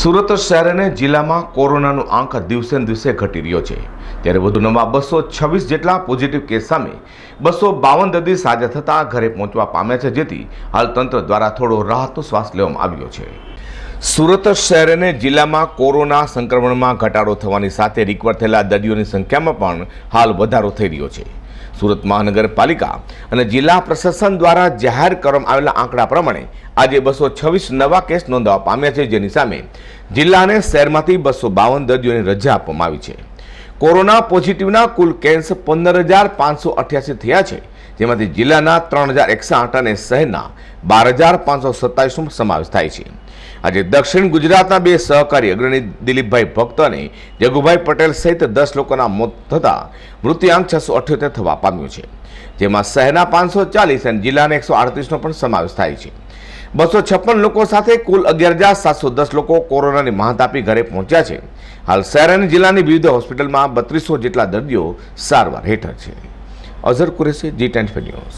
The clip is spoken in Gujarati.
સુરત શહેર અને જિલ્લામાં કોરોનાનો આંક દિવસે દિવસે ઘટી રહ્યો છે. ત્યારે વધુ નવા બસો છવ્વીસ જેટલા પોઝિટિવ કેસ સામે બસો બાવન દર્દી સાજા થતાં ઘરે પહોંચવા પામ્યા છે, જેથી હાલ તંત્ર દ્વારા થોડો રાહતનો શ્વાસ લેવામાં આવ્યો છે. સુરત શહેર અને જિલ્લામાં કોરોના સંક્રમણમાં ઘટાડો થવાની સાથે રિકવર થયેલા દર્દીઓની સંખ્યામાં પણ હાલ વધારો થઈ રહ્યો છે. સુરત મહાનગરપાલિકા અને જિલ્લા પ્રશાસન દ્વારા જાહેર કરવામાં આવેલા આંકડા પ્રમાણે આજે બસો છવ્વીસ નવા કેસ નોંધવા પામ્યા છે, જેની સામે જિલ્લા અને શહેરમાંથી બસો બાવન દર્દીઓને રજા આપવામાં આવી છે. કોરોના પોઝિટિવના કુલ કેસ પંદર હજાર પાંચસો અઠ્યાસી થયા છે, જેમાંથી જિલ્લાના ત્રણ હજાર એકસાઠ અને શહેરના બાર હજાર પાંચસો સત્તાવીસનો સમાવેશ થાય છે. આજે દક્ષિણ ગુજરાતના બે સહકારી અગ્રણી દિલીપભાઈ ભક્ત અને જગુભાઈ પટેલ સહિત દસ લોકોના મોત થતાં મૃત્યુઆંક છસો અઠ્યોતેર થવા પામ્યું છે, જેમાં શહેરના પાંચસો ચાલીસ અને જિલ્લાના એકસો આડત્રીસનો પણ સમાવેશ થાય છે. બસો છપ્પન લોકો સાથે કુલ અગિયાર હજાર સાતસો દસ લોકો કોરોનાની મહાતાપી ઘરે પહોંચ્યા છે. હાલ શહેર અને જિલ્લાની વિવિધ હોસ્પિટલમાં બત્રીસો જેટલા દર્દીઓ સારવાર હેઠળ છે. Azhar Qureshi, G ten news.